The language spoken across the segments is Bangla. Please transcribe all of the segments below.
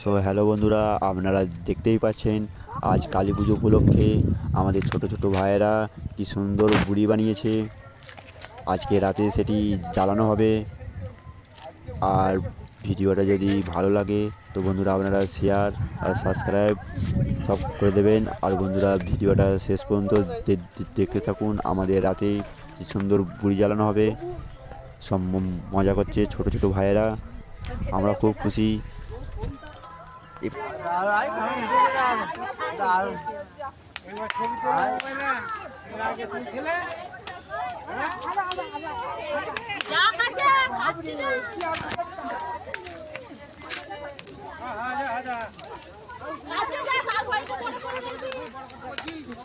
সো হ্যালো বন্ধুরা, আপনারা দেখতেই পাচ্ছেন, আজ কালী পুজো উপলক্ষে আমাদের ছোট ছোট ভাইয়েরা কি সুন্দর বুড়ি বানিয়েছে। আজকে রাতে সেটি জ্বালানো হবে। আর ভিডিওটা যদি ভালো লাগে, তো বন্ধুরা আপনারা শেয়ার আর সাবস্ক্রাইব সব করে দেবেন। আর বন্ধুরা ভিডিওটা শেষ পর্যন্ত দেখতে থাকুন, আমাদের রাতে কি সুন্দর বুড়ি জ্বালানো হবে। সব মজা করছে ছোট ছোট ভাইয়েরা। আমরা খুব খুশি।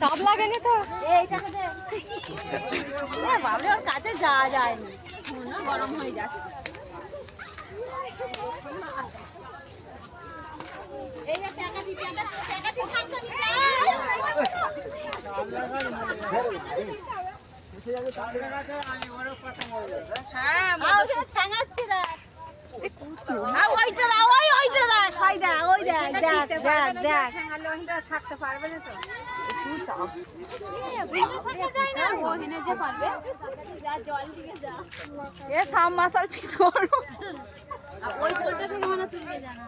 তাপ লাগেনি তো? কাছে যাওয়া যায়নি। গরম হয়ে যাচ্ছে। হ্যাঁ ওখানে না ওইটা দা ওই ওইটা দা ছয় দা ওই দেখ দেখ দেখ দেখ। থাকতে পারবে না তো। এ সাম মাসাল করো ওই পোলটা থেকে মনে তুলবে জানা